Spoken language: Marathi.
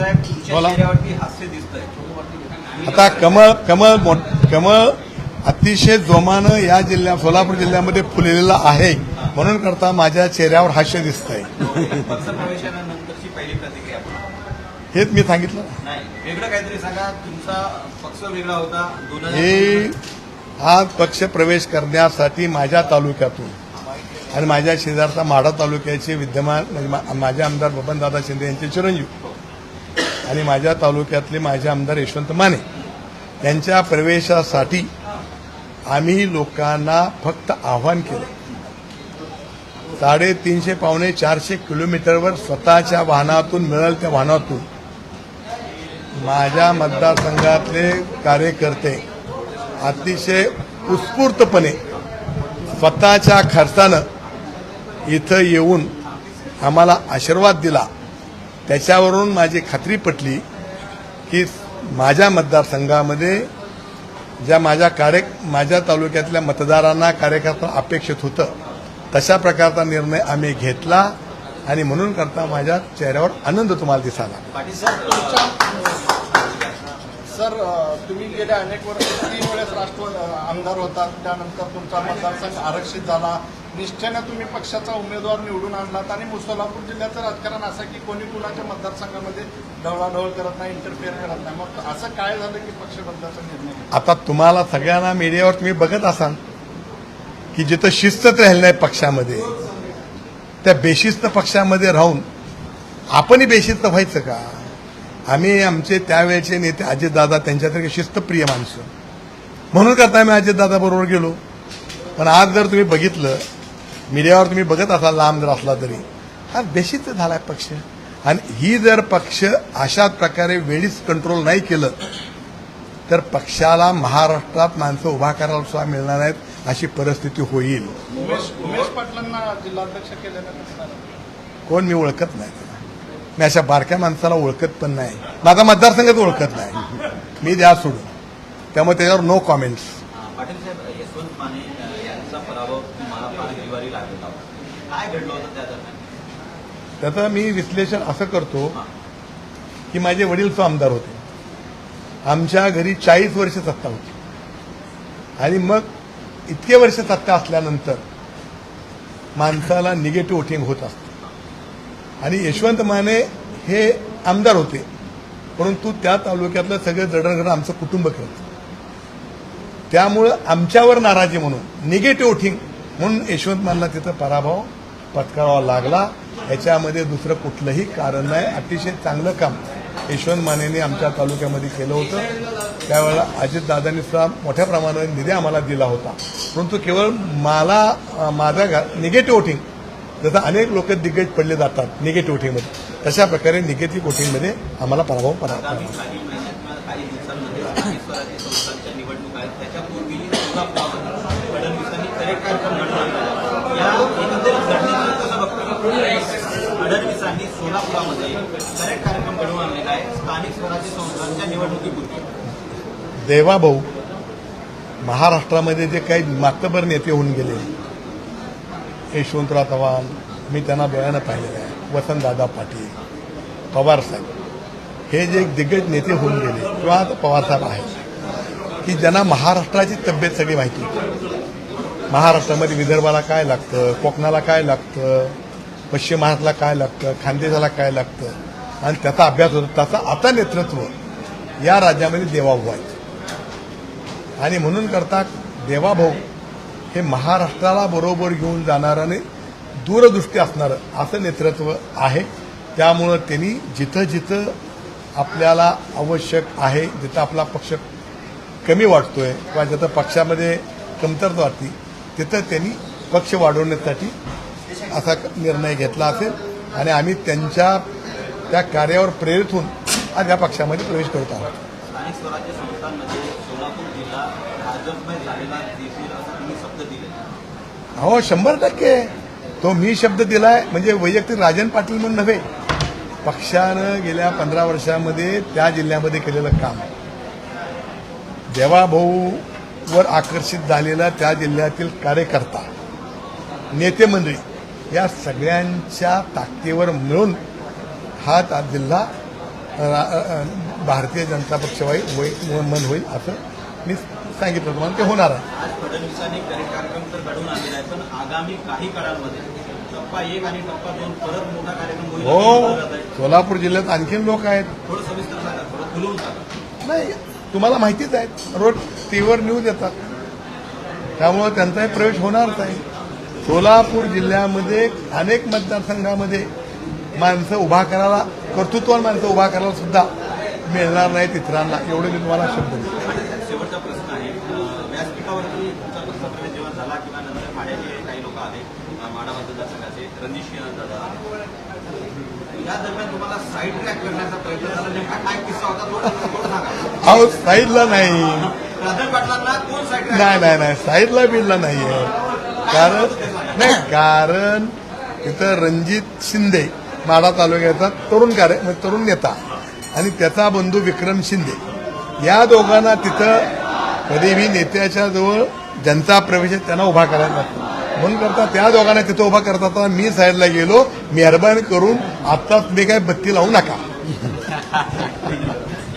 साहेब तुमच्या बोला. चेहऱ्यावरती हास्य दिसतंय. आता कमळ कमळ मोठ- कमळ अतिशय जोमानं या जिल्ह्या सोलापूर जिल्ह्यामध्ये फुललेलं आहे. म्हणून करता माझ्या चेहऱ्यावर हास्य पहिली प्रतिक्रिया हेच मी सांगितलं. वेगळं काहीतरी सांगा. तुमचा पक्ष वेगळा होता. हे हा पक्ष प्रवेश करण्यासाठी माझ्या तालुक्यातून आणि माझ्या शेजारचा माढा तालुक्याचे विद्यमान म्हणजे मा- माझे आमदार बबनदादा शिंदे यांचे चिरंजीव. आणि माझ्या तालुक्यातले माझे आमदार यशवंत माने यांच्या प्रवेशासाठी आम्ही लोकांना फक्त आव्हान केलं. साडेतीनशे पावणे चारशे किलोमीटरवर स्वतःच्या वाहनातून मिळेल त्या वाहनातून माझ्या मतदारसंघातले कार्यकर्ते अतिशय उत्स्फूर्तपणे स्वतःच्या खर्चानं इथं येऊन आम्हाला आशीर्वाद दिला. त्याच्यावरून माझी खात्री पटली की माझ्या मतदारसंघामध्ये ज्या माझ्या कार्य माझ्या तालुक्यातल्या मतदारांना कार्यकर्ता अपेक्षित होतं तशा प्रकारचा निर्णय आम्ही घेतला आणि म्हणून करता माझ्या चेहऱ्यावर आनंद तुम्हाला दिसाला सर तुम्ही गेल्या अनेक वर्ष तीन वेळेस राष्ट्रवादी आमदार होता. त्यानंतर तुमचा मतदारसंघ आरक्षित झाला. निश्चयाने तुम्ही पक्षाचा उमेदवार निवडून आणलात आणि सोलापूर जिल्ह्याचं राजकारण असं की कोणी कुणाच्या मतदारसंघामध्ये ढवळाढवळ करत नाही इंटरफेअर करत नाही. मग असं काय झालं की पक्ष बदलाचा निर्णय आता तुम्हाला सगळ्यांना मीडियावर तुम्ही बघत असाल की जिथं शिस्तच राहिलं नाही पक्षामध्ये त्या बेशिस्त पक्षामध्ये राहून आपणही बेशिस्त व्हायचं का? आम्ही आमचे त्यावेळेचे नेते अजितदादा त्यांच्यासारखे शिस्तप्रिय माणसं. म्हणून करता आम्ही अजितदादा बरोबर गेलो. पण आज जर तुम्ही बघितलं मीडियावर तुम्ही बघत असाल लांब जर असला तरी. हा बेशिस्त झालाय पक्ष. आणि ही जर पक्ष अशाच प्रकारे वेळीच कंट्रोल नाही केलं तर पक्षाला महाराष्ट्रात माणसं उभा करायला सुद्धा मिळणार नाहीत अशी परिस्थिती होईल. झालं? कोण मी ओळखत नाही. मी अशा बारक्या माणसाला ओळखत पण नाही. माझा मतदारसंघच ओळखत नाही. मी द्या सोडून. त्यामुळे त्याच्यावर नो कॉमेंट्स पाटील साहेब यशवंत माने अ, यांचा पराभव तुम्हाला फार जिवारी लागलेला होता काय घडलं होतं त्या दरम्यान? त्याचं मी विश्लेषण असं करतो की माझे वडील तो आमदार होते. आमच्या घरी चाळीस वर्ष सत्ता होती. आणि मग इतके वर्ष सत्ता असल्यानंतर माणसाला निगेटिव्ह वोटिंग होत असतं. आणि यशवंत माने हे आमदार होते. परंतु त्या तालुक्यातलं सगळं जडणघडण आमचं कुटुंब करत. त्यामुळं आमच्यावर नाराजी म्हणून निगेटिव्ह वोटिंग म्हणून यशवंत मानला तिथं पराभव पत्करावा लागला. याच्यामध्ये दुसरं कुठलंही कारण नाही. अतिशय चांगलं काम यशवंत मानेने आमच्या तालुक्यामध्ये केलं होतं. त्यावेळेला अजितदादांनी सुद्धा मोठ्या प्रमाणात निधी आम्हाला दिला होता. परंतु केवळ मला माझ्या घा निगेटिव्ह वोटिंग जसं अनेक लोक दिग्गज पडले जातात निगेटिव्ह वोटिंगमध्ये तशा प्रकारे निगेटिव्ह वोटिंगमध्ये आम्हाला पराभव परा आगामी काही महिन्यात किंवा काही दिवसांमध्ये स्थानिक स्वराज्य संस्थांच्या निवडणूक आहेत. त्याच्यापूर्वी फडणवीसांनी करेक्ट या एकंदरीत घडण्याचं कसं बघतो फडणवीसांनी सोलापुरामध्ये करेक्ट कार्यक्रम घडवून आणलेला आहे. स्थानिक स्वराज्य संस्थांच्या निवडणुकीपूर्वी. देवाभाऊ महाराष्ट्रामध्ये जे काही मातबर नेते होऊन गेले यशवंतराव चव्हाण मी त्यांना डोळ्यानं पाहिलेलं आहे. वसंतदादा पाटील पवारसाहेब हे जे दिग्गज नेते होऊन गेले किंवा पवारसाहेब आहेत की ज्यांना महाराष्ट्राची तब्येत सगळी माहिती होती. महाराष्ट्रामध्ये विदर्भाला काय लागतं कोकणाला काय लागतं पश्चिम महाराष्ट्राला काय लागतं खानदेशाला काय लागतं आणि त्याचा अभ्यास होतो त्याचा आता नेतृत्व या राज्यामध्ये देवाभाऊ आहेत. आणि म्हणून करता देवाभाऊ हे महाराष्ट्राला बरोबर घेऊन जाणारं आणि दूरदृष्टी असणारं असं नेतृत्व आहे. त्यामुळं त्यांनी जिथं जिथं आपल्याला आवश्यक आहे जिथं आपला पक्ष कमी वाटतोय किंवा जिथं पक्षामध्ये कमतरता वाटते तिथं त्यांनी पक्ष वाढवण्यासाठी असा निर्णय घेतला असेल. आणि आम्ही त्यांच्या त्या कार्यावर प्रेरित होऊन आज या पक्षामध्ये प्रवेश करत आहोत. स्थानिक स्वराज्य संस्थांमध्ये सोलापूर जिल्हा भाजपमय झालेला देशील असं तुम्ही शब्द दिले. हो शंभर टक्के. तो मी शब्द दिलाय म्हणजे वैयक्तिक राजन पाटील म्हणून नव्हे पक्षानं गेल्या पंधरा वर्षामध्ये त्या जिल्ह्यामध्ये केलेलं काम. देवाभाऊवर आकर्षित झालेला त्या जिल्ह्यातील कार्यकर्ता नेते मंडळी या सगळ्यांच्या ताकदीवर मिळून हा त्या जिल्हा भारतीय जनता पक्ष होईल होईल- मन होईल असं मी सांगितलं तुम्हाला ते होणार आहे. टप्पा एक आणि टप्पा दोन परत मोठा कार्यक्रम होईल हो. सोलापूर जिल्ह्यात आणखीन लोक आहेत. थोडं सविस्तर सांगा थोडं खुलवून सांगा. नाही तुम्हाला माहितीच आहे रोज टीव्हीवर न्यूज येतात. त्यामुळं त्यांचाही प्रवेश होणारच आहे. सोलापूर जिल्ह्यामध्ये अनेक मतदारसंघामध्ये माणसं उभा करायला कर्तृत्वान माणसं उभा करायला सुद्धा मिळणार नाहीत इतरांना. एवढे मी तुम्हाला शब्द देतो आणि शेवटचा प्रश्न आहे अं, व्यासपीठावरती तुमचा पक्ष प्रवेश जेव्हा झाला किंवा नंतर माड्याचे काही लोक आले अं, माडा मतदारसंघाचे रणजित दादा. या दरम्यान तुम्हाला साईड ट्रॅक करण्याचा प्रयत्न झाला. नेमका काय किस्सा होता थोडं थोडं सांगा. अहो साईडला नाही. राजन पाटलांना कोण साईड ट्रॅक नाही नाही नाही. साईडला बिलला नाही आहे कारण नाही कारण तिथं रणजित शिंदे माडा तालुक्याचा तरुण कार्य म्हणजे तरुण नेता आणि त्याचा बंधू विक्रम शिंदे. या दोघांना तिथं कधीही नेत्याच्या जवळ जनता प्रवेश आहे त्यांना उभा करायला लागतो. म्हणून करता त्या दोघांना तिथं उभा करता असताना मी साईडला गेलो मेहरबान करून आत्ताच मी काय बत्ती लावू नका.